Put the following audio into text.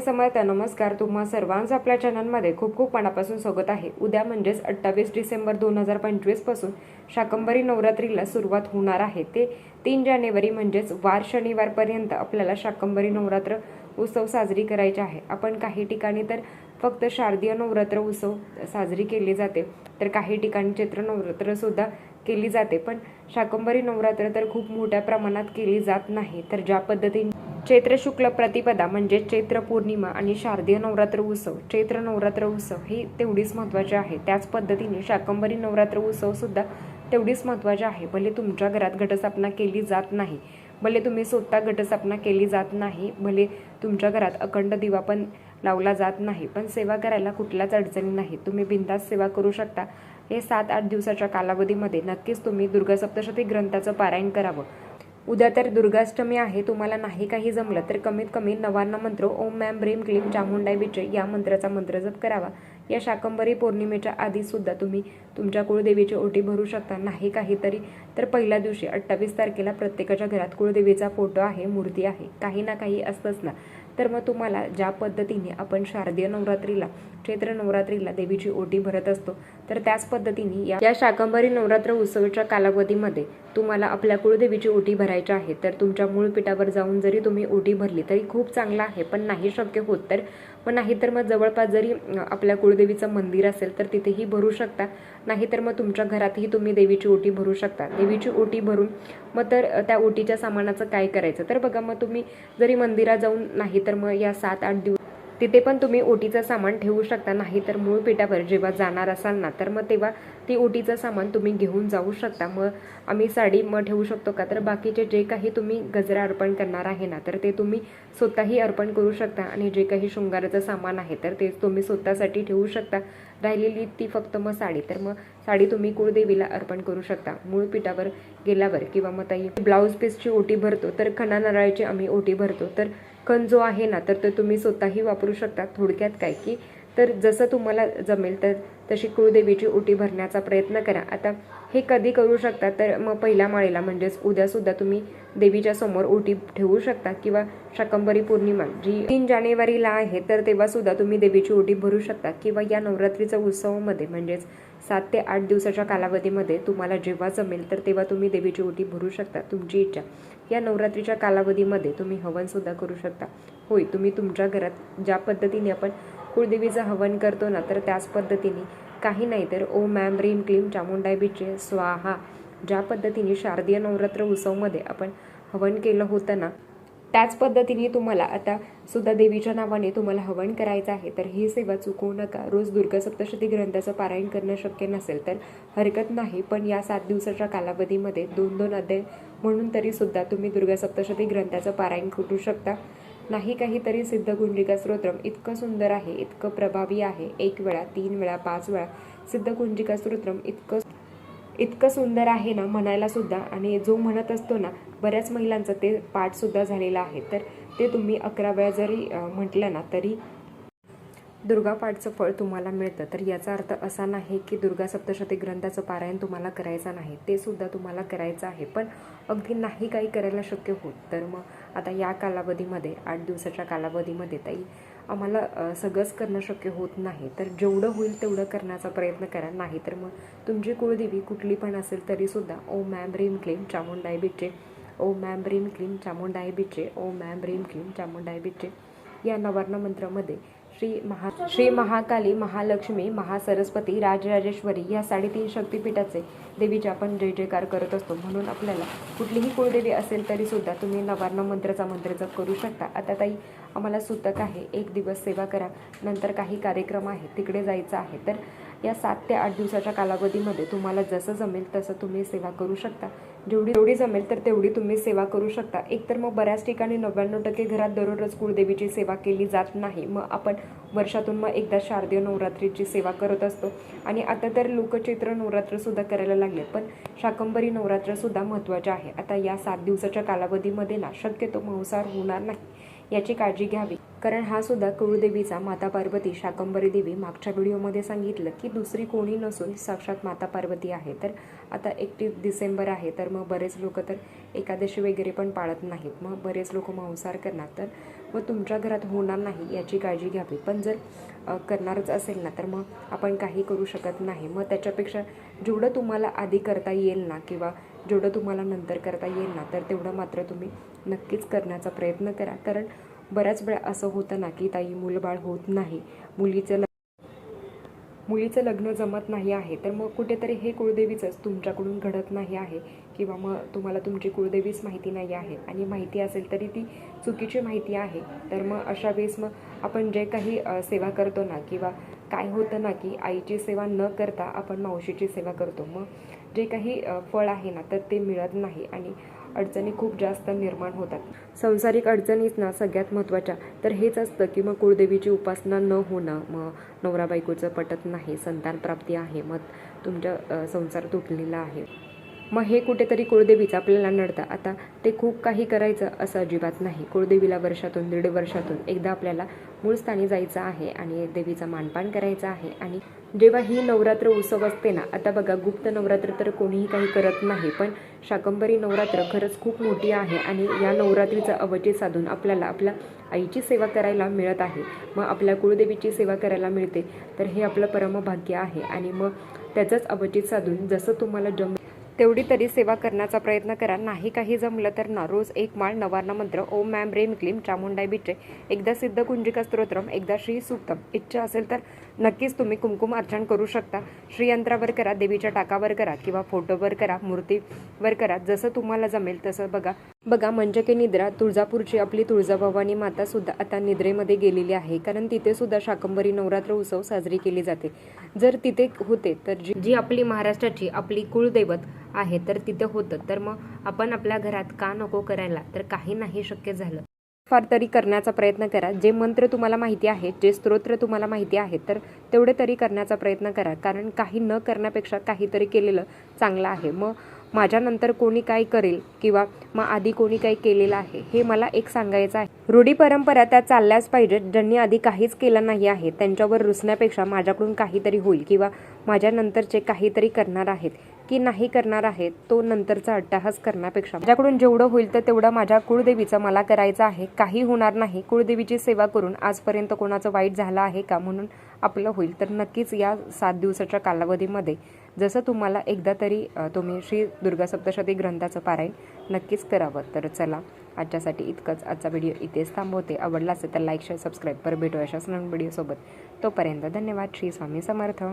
स्वामी समर्थ नमस्कार. तुम्हा सर्वांचं आपल्या चॅनलमध्ये खूप खूप मनापासून स्वागत आहे. उद्या म्हणजेच अठ्ठावीस डिसेंबर दोन हजार पंचवीसपासून शाकंभरी नवरात्रीला सुरुवात होणार आहे. ते तीन जानेवारी म्हणजेच वार शनिवारपर्यंत आपल्याला शाकंभरी नवरात्र उत्सव साजरी करायचे आहे. आपण काही ठिकाणी तर फक्त शारदीय नवरात्र उत्सव साजरी केली जाते. तर काही ठिकाणी चैत्र नवरात्रसुद्धा केली जाते. पण शाकंभरी नवरात्र तर खूप मोठ्या प्रमाणात केली जात नाही. तर ज्या पद्धतीने चैत्र शुक्ल प्रतिपदा म्हणजे चैत्र पौर्णिमा आणि शारदीय नवरात्र उत्सव. चैत्र नवरात्र उत्सव ही तेवढीच महत्त्वाचे आहे. त्याच पद्धतीने शाकंभरी नवरात्र उत्सवसुद्धा तेवढीच महत्त्वाचे आहे. भले तुमच्या घरात घटस्थापना केली जात नाही भले तुम्ही स्वतः घटस्थापना केली जात नाही भले तुमच्या घरात अखंड दिवा पण लावला जात नाही पण सेवा करायला कुठल्याच अडचणी नाही. तुम्ही बिंदास सेवा करू शकता. हे सात आठ दिवसाच्या कालावधीमध्ये नक्कीच तुम्ही दुर्गा सप्तशती ग्रंथाचं पारायण करावं. उद्या तर दुर्गाष्टमी आहे तुम्हाला नाही काही जमलं तर कमीत कमी नवान्न मंत्र ओम मॅम ब्रेम क्लीम चामुंडाई बिचे या मंत्राचा मंत्र जप करावा. या शाकंभरी पौर्णिमेच्या आधी सुद्धा तुम्ही तुमच्या कुळदेवीची ओटी भरू शकता. नाही काहीतरी तर पहिल्या दिवशी अठ्ठावीस तारखेला प्रत्येकाच्या घरात कुळदेवीचा फोटो आहे मूर्ती आहे. काही ना काही असतंच ना. तर मग तुम्हाला ज्या पद्धतीने आपण शारदीय नवरात्रीला चैत्र नवरात्रीला देवीची ओटी भरत असतो तर त्याच पद्धतीने या या शाकंभरी नवरात्र उत्सवाच्या कालावधीमध्ये तुम्हाला आपल्या कुळदेवीची ओटी भरायची आहे. तर तुमच्या मूळ पीठावर जाऊन जरी तुम्ही ओटी भरली तरी खूप चांगला आहे पण नाही शक्य होत तर. मग नाही तर मग जवळपास जरी आपल्या कुळदेवीचं मंदिर असेल तर तिथेही भरू शकता. नाही तर मग तुमच्या घरातही तुम्ही देवीची ओटी भरू शकता. देवीची ओटी भरून मग तर त्या ओटीच्या सामानाचं काय करायचं? तर बघा मग तुम्ही जरी मंदिरात जाऊन नाही तर मग या सात आठ दिवस तिथे पण तुम्ही ओटीचं सामान ठेवू शकता. नाही तर मूळ पीठावर जेव्हा जाणार असाल ना तर मग तेव्हा ती ओटीचं सामान तुम्ही घेऊन जाऊ शकता. मग आम्ही साडी मग ठेवू शकतो का? तर बाकीचे जे काही तुम्ही गजरा अर्पण करणार आहे ना तर ते तुम्ही स्वतःही अर्पण करू शकता. आणि जे काही शृंगाराचं सामान आहे तर ते तुम्ही स्वतःसाठी ठेवू शकता. राहिलेली ती फक्त मग साडी तर मग साडी तुम्ही कुळदेवीला अर्पण करू शकता. मूळ पीठावर गेल्यावर किंवा मग ताई ब्लाऊज पीसची ओटी भरतो तर खणा नारळाची आम्ही ओटी भरतो. तर खण जो आहे ना तर ते तुम्ही स्वतःही वापरू शकता. थोडक्यात काय की तर जसं तुम्हाला जमेल तर तशी कुळदेवीची ओटी भरण्याचा प्रयत्न करा. आता हे कधी करू शकता? तर मग पहिल्या माळेला म्हणजेच उद्यासुद्धा तुम्ही देवीच्या समोर ओटी ठेवू शकता किंवा शाकंबरी पौर्णिमा जी तीन जानेवारीला आहे तर तेव्हासुद्धा तुम्ही देवीची ओटी भरू शकता किंवा या नवरात्रीच्या उत्सवामध्ये म्हणजेच सात ते आठ दिवसाच्या कालावधीमध्ये तुम्हाला जेव्हा जमेल तर तेव्हा तुम्ही देवीची ओटी भरू शकता तुमची इच्छा. या नवरात्रीच्या कालावधीमध्ये तुम्ही हवनसुद्धा करू शकता. होय तुम्ही तुमच्या घरात ज्या पद्धतीने आपण कुळदेवीचं हवन करतो ना तर त्याच पद्धतीने काही नाही तर ओ मॅम रीम क्लीम चामुंडाई बीचे स्वाहा. ज्या पद्धतीने शारदीय नवरात्र उत्सवमध्ये आपण हवन केलं होतं ना त्याच पद्धतीने तुम्हाला आता सुद्धा देवीच्या नावाने तुम्हाला हवन करायचं आहे. तर ही सेवा चुकवू नका. रोज दुर्गा सप्तशती ग्रंथाचं पारायण करणं शक्य नसेल तर हरकत नाही. पण या सात दिवसाच्या कालावधीमध्ये दोन दोन अध्याय म्हणून तरी सुद्धा तुम्ही दुर्गा सप्तशती ग्रंथाचं पारायण करू शकता? नाही काहीतरी सिद्धगुंडिका स्तोत्रम. इतकं सुंदर आहे इतकं प्रभावी आहे. एक वेळा तीन वेळा पाच वेळा. सिद्धगुंडिका स्तोत्रम इतकं इतकं सुंदर आहे ना म्हणायला सुद्धा. आणि जो म्हणत असतो ना बऱ्याच महिलांचं ते पाठसुद्धा झालेलं आहे. तर ते तुम्ही अकरा वेळा जरी म्हटलं ना तरी दुर्गापाठचं फळ तुम्हाला मिळतं. तर याचा अर्थ असा नाही की दुर्गा सप्तशती ग्रंथाचं पारायण तुम्हाला करायचं नाही. ते सुद्धा तुम्हाला करायचं आहे. पण अगदी नाही काही करायला शक्य होत. तर मग आता या कालावधीमध्ये आठ दिवसाच्या कालावधीमध्ये ताई आम्हाला सगळंच करणं शक्य होत नाही. तर जेवढं होईल तेवढं करण्याचा प्रयत्न करा. नाही तर मग तुमची कुळदेवी कुठली पण असेल तरीसुद्धा ओ मॅम रीम क्लीम चामुंडाय बिचे ओ मॅम रीम क्लीम चामुंडाय बिचे ओ मॅम रीम क्लीम चामुंडाय बिचे या नवर्ण मंत्रामध्ये श्री महा श्री महाकाली महालक्ष्मी महासरस्वती राजराजेश्वरी या साडेतीन शक्तिपीठाचे देवीचे आपण जय जयकार करत असतो. म्हणून आपल्याला कुठलीही कुळदेवी असेल तरी सुद्धा तुम्ही नवार्ण मंत्राचा मंत्र जप करू शकता. आता ताई आम्हाला सुतक आहे. एक दिवस सेवा करा. नंतर काही कार्यक्रम आहे तिकडे जायचं आहे. तर या सात ते आठ दिवसाच्या कालावधीमध्ये तुम्हाला जसं जमेल तसं तुम्ही सेवा करू शकता. जेवढी जेवढी जमेल तर तेवढी तुम्ही सेवा करू शकता. एकतर मग बऱ्याच ठिकाणी नव्याण्णव टक्के घरात दररोज कुळदेवीची सेवा केली जात नाही. मग आपण वर्षातून मग एकदा शारदीय नवरात्रीची सेवा करत असतो. आणि आता तर लोकचैत्र नवरात्रसुद्धा करायला लागले पण शाकंभरी नवरात्रसुद्धा महत्त्वाचे आहे. आता या सात दिवसाच्या कालावधीमध्ये ना शक्यतो मांसाहार होणार नाही. याची काळजी घ्यावी. कारण हा सुद्धा कुळदेवीचा माता पार्वती शाकंबरी देवी मागच्या व्हिडिओमध्ये सांगितलं की दुसरी कोणी नसून साक्षात माता पार्वती आहे. तर आता एकतीस डिसेंबर आहे तर मग बरेच लोक तर एकादशी वगैरे पण पाळत नाहीत. मग बरेच लोक मांसाहार करणार. तर मग तुमच्या घरात होणार नाही याची काळजी घ्यावी. पण जर करणारच असेल ना तर मग आपण काही करू शकत नाही. मग त्याच्यापेक्षा जेवढं तुम्हाला आधी करता येईल ना किंवा जेवढं तुम्हाला नंतर करता येईल ना तर तेवढं मात्र तुम्ही नक्कीच करण्याचा प्रयत्न करा. कारण बऱ्याच वेळा असं होतं ना की ताई मुलबाळ होत नाही. मुलीचं मुलीचं लग्न जमत नाही आहे. तर मग कुठेतरी हे कुळदेवीचंच तुमच्याकडून घडत नाही आहे किंवा मग तुम्हाला तुमची कुळदेवीच माहिती नाही आहे. आणि माहिती असेल तरी ती चुकीची माहिती आहे. तर मग अशा वेळेस मग आपण जे काही सेवा करतो ना किंवा काय होतं ना की आईची सेवा न करता आपण मावशीची सेवा करतो. मग जे काही फळ आहे ना तर ते मिळत नाही. आणि अडचणी खूप जास्त निर्माण होतात. संसारिक अडचणीच ना सगळ्यात महत्त्वाच्या. तर हेच असतं की मग कुळदेवीची उपासना न होणं मग नवरा बायकोचं पटत नाही संतान प्राप्ती आहे मग तुमच्या संसार तुटलेला आहे. मग हे कुठेतरी कुळदेवीचं आपल्याला नडतं. आता ते खूप काही करायचं असं अजिबात नाही. कुळदेवीला वर्षातून दीड वर्षातून एकदा आपल्याला मूळ स्थानी जायचं आहे आणि देवीचा मानपान करायचा आहे. आणि जेव्हा ही नवरात्र उत्सव असते ना आता बघा गुप्त नवरात्र तर कोणीही काही करत नाही पण शाकंबरी नवरात्र खरंच खूप मोठी आहे आणि या नवरात्रीचा अवचित साधून आपल्याला आपल्या आईची सेवा करायला मिळत आहे. मग आपल्या कुळदेवीची सेवा करायला मिळते. तर हे आपलं परमभाग्य आहे आणि मग त्याचंच अवचित साधून जसं तुम्हाला जम तेवढी तरी सेवा करण्याचा प्रयत्न करा. नाही काही जमलं तर ना रोज एक माळ नवार्णा मंत्र ओम मॅम रेम क्लीम चामुंडाई बिचे एकदा सिद्ध कुंजिका स्तोत्रम एकदा श्री सूक्तम. इच्छा असेल तर नक्कीच तुम्ही कुमकुम अर्चन करू शकता. श्रीयंत्रावर करा देवीच्या टाकावर करा किंवा फोटोवर करा मूर्तीवर करा. जसं तुम्हाला जमेल तसं बघा. बघा म्हणजे की निद्रा तुळजापूरची आपली तुळजाभवानी माता सुद्धा आता निद्रेमध्ये गेलेली आहे. कारण तिथे सुद्धा शाकंबरी नवरात्र उत्सव साजरी केली जाते. जर तिथे होते तर जी जी आपली महाराष्ट्राची आपली कुळदैवत आहे तर तिथे होतं. तर मग आपण आपल्या घरात का नको करायला? तर काही नाही शक्य झालं. फार तरी करण्याचा प्रयत्न करा. जे मंत्र तुम्हाला माहिती आहेत जे स्तोत्र तुम्हाला माहिती आहेत तर तेवढे तरी करण्याचा प्रयत्न करा. कारण काही न करण्यापेक्षा काहीतरी केलेलं चांगलं आहे. मग माझ्यानंतर कोणी काय करेल किंवा मग आधी कोणी काही केलेलं आहे हे मला एक सांगायचं आहे. रूढी परंपरा त्या चालल्याच पाहिजेत. ज्यांनी आधी काहीच केलं नाही आहे त्यांच्यावर रुसण्यापेक्षा माझ्याकडून काहीतरी होईल किंवा माझ्यानंतरचे काहीतरी करणार आहेत. की नाही करणार आहेत तो नंतरचा अट्टाहास करण्यापेक्षा. माझ्याकडून जेवढं होईल तर तेवढं माझ्या कुळदेवीचं मला करायचं आहे. काही होणार नाही. कुळदेवीची सेवा करून आजपर्यंत कोणाचं वाईट झालं आहे का म्हणून आपलं होईल तर नक्कीच या सात दिवसाच्या कालावधीमध्ये जसं तुम्हाला एकदा तरी तुम्ही श्री दुर्गा सप्तशती ग्रंथाचं पारायण नक्कीच करावं. तर चला आजच्यासाठी इतकंच. आजचा व्हिडिओ इथेच थांबवते. आवडला असेल तर लाईक शेअर सबस्क्राईब. पर भेटू अशाच नवीन व्हिडिओसोबत. तोपर्यंत धन्यवाद. श्री स्वामी समर्थ.